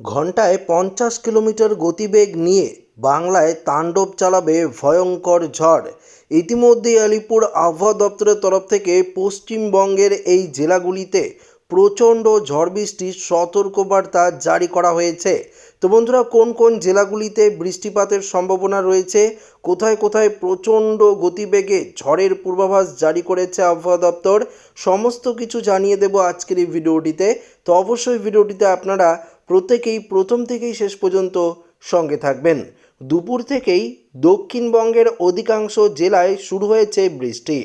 ঘন্টায় পঞ্চাশ কিলোমিটার গতিবেগ নিয়ে বাংলায় তাণ্ডব চালাবে ভয়ঙ্কর ঝড়। ইতিমধ্যেই আলিপুর আবহাওয়া দপ্তরের তরফ থেকে পশ্চিমবঙ্গের এই জেলাগুলিতে প্রচণ্ড ঝড় বৃষ্টির সতর্কবার্তা জারি করা হয়েছে। তো বন্ধুরা, কোন কোন জেলাগুলিতে বৃষ্টিপাতের সম্ভাবনা রয়েছে? কোথায় কোথায় প্রচণ্ড গতিবেগে ঝড়ের পূর্বাভাস জারি করেছে আবহাওয়া দপ্তর? সমস্ত কিছু জানিয়ে দেব আজকের এই ভিডিওটিতে। তো অবশ্যই ভিডিওটিতে আপনারা প্রত্যেকেই প্রথম থেকেই শেষ পর্যন্ত সঙ্গে থাকবেন। দুপুর থেকেই দক্ষিণবঙ্গের অধিকাংশ জেলায় শুরু হয়েছে বৃষ্টি।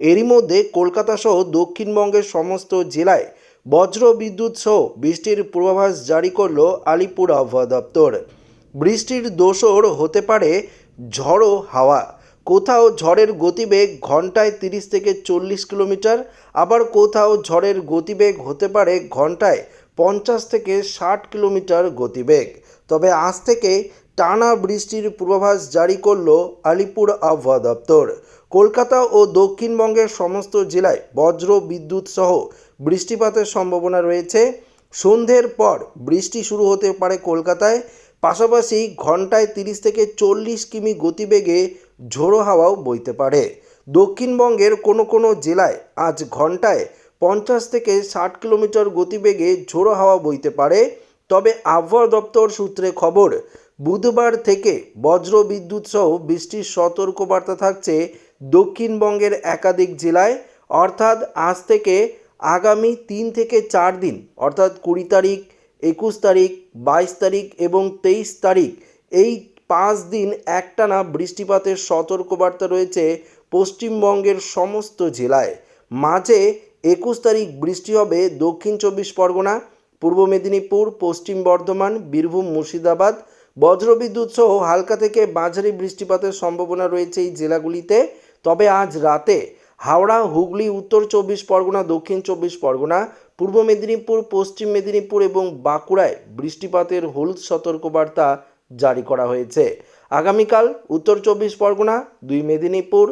এরই মধ্যে কলকাতা সহ দক্ষিণবঙ্গের সমস্ত জেলায় বজ্র বিদ্যুৎ সহ বৃষ্টির পূর্বাভাস জারি করল আলিপুর আবহাওয়া দপ্তর। বৃষ্টির দোসর হতে পারে ঝড়ো হাওয়া। কোথাও ঝড়ের গতিবেগ ঘন্টায় তিরিশ থেকে চল্লিশ কিলোমিটার, আবার কোথাও ঝড়ের গতিবেগ হতে পারে ঘন্টায় পঞ্চাশ থেকে ষাট কিলোমিটার গতিবেগ। তবে আজ থেকে টানা বৃষ্টির পূর্বাভাস জারি করল আলিপুর আবহাওয়া দপ্তর। কলকাতা ও দক্ষিণবঙ্গের সমস্ত জেলায় বজ্র বিদ্যুৎ সহ বৃষ্টিপাতের সম্ভাবনা রয়েছে। সন্ধ্যের পর বৃষ্টি শুরু হতে পারে কলকাতায়। পাশাপাশি ঘন্টায় তিরিশ থেকে চল্লিশ কিমি গতিবেগে ঝোড়ো হাওয়াও বইতে পারে। দক্ষিণবঙ্গের কোনো কোনো জেলায় আজ ঘন্টায় পঞ্চাশ থেকে ষাট কিলোমিটার গতিবেগে ঝোড়ো হাওয়া বইতে পারে। তবে আবহাওয়া দপ্তর সূত্রে খবর, বুধবার থেকে বজ্র বিদ্যুৎ সহ বৃষ্টির সতর্কবার্তা থাকছে দক্ষিণবঙ্গের একাধিক জেলায়। অর্থাৎ আজ থেকে আগামী তিন থেকে চার দিন, অর্থাৎ কুড়ি তারিখ, একুশ তারিখ, বাইশ তারিখ এবং তেইশ তারিখ, এই পাঁচ দিন একটানা বৃষ্টিপাতের সতর্কবার্তা রয়েছে পশ্চিমবঙ্গের সমস্ত জেলায়। মাঝে একুশ তারিখ বৃষ্টি হবে দক্ষিণ চব্বিশ পরগনা, পূর্ব মেদিনীপুর, পশ্চিম বর্ধমান, বীরভূম, মুর্শিদাবাদ। বজ্রবিদ্যুৎ সহ হালকা থেকে মাঝারি বৃষ্টিপাতের সম্ভাবনা রয়েছে এই জেলাগুলিতে। তবে আজ রাতে হাওড়া, হুগলি, উত্তর চব্বিশ পরগনা, দক্ষিণ চব্বিশ পরগনা, পূর্ব মেদিনীপুর, পশ্চিম মেদিনীপুর এবং বাঁকুড়ায় বৃষ্টিপাতের হলুদ সতর্কবার্তা জারি করা হয়েছে। আগামীকাল উত্তর চব্বিশ পরগনা, দুই মেদিনীপুর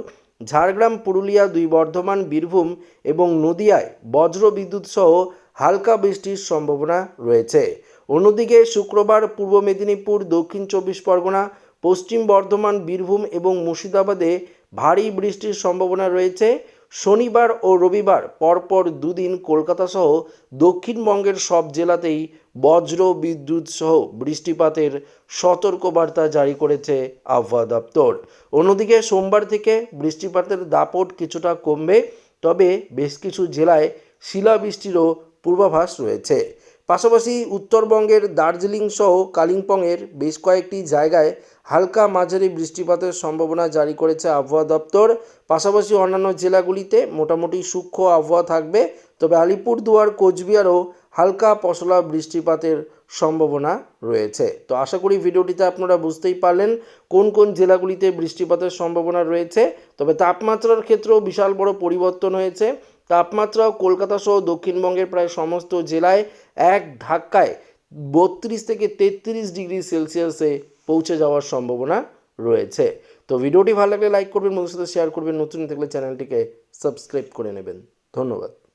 ঝাড়গ্রাম, পুরুলিয়া, দুই বর্ধমান, বীরভূম এবং নদিয়ায় বজ্র বিদ্যুৎ সহ হালকা বৃষ্টির সম্ভাবনা রয়েছে। অন্যদিকে শুক্রবার পূর্ব মেদিনীপুর, দক্ষিণ চব্বিশ পরগনা, পশ্চিম বর্ধমান, বীরভূম এবং মুর্শিদাবাদে ভারী বৃষ্টির সম্ভাবনা রয়েছে। শনিবার ও রবিবার পরপর দুদিন কলকাতা সহ দক্ষিণবঙ্গের সব জেলাতেই বজ্র বিদ্যুৎ সহ বৃষ্টিপাতের সতর্কবার্তা জারি করেছে আবহাওয়া দপ্তর। অন্যদিকে সোমবার থেকে বৃষ্টিপাতের দাপট কিছুটা কমবে, তবে বেশ কিছু জেলায় শিলাবৃষ্টিরও পূর্বাভাস রয়েছে। পাশাপাশি উত্তরবঙ্গের দার্জিলিং সহ কালিম্পংয়ের বেশ কয়েকটি জায়গায় হালকা মাঝারি বৃষ্টিপাতের সম্ভাবনা জারি করেছে আবহাওয়া দপ্তর। পাশাপাশি অন্যান্য জেলাগুলিতে মোটামুটি সূক্ষ্ম আবহাওয়া থাকবে, তবে আলিপুরদুয়ার, কোচবিহারও হালকা পশলা বৃষ্টিপাতের সম্ভাবনা রয়েছে। তো আশা করি ভিডিওটিতে আপনারা বুঝতেই পারলেন কোন কোন জেলাগুলিতে বৃষ্টিপাতের সম্ভাবনা রয়েছে, তবে তাপমাত্রার ক্ষেত্রেও বিশাল বড় পরিবর্তন হয়েছে। তাপমাত্রাও কলকাতা সহ দক্ষিণবঙ্গের প্রায় সমস্ত জেলায় এক ধাক্কায় বত্রিশ থেকে তেত্রিশ ডিগ্রি সেলসিয়াসে পৌঁছে যাওয়ার সম্ভাবনা রয়েছে। তো ভিডিওটি ভালো লাগলে লাইক করবেন বন্ধুর সাথে শেয়ার করবেন। নতুন থাকলে চ্যানেলটিকে সাবস্ক্রাইব করে নেবেন। ধন্যবাদ।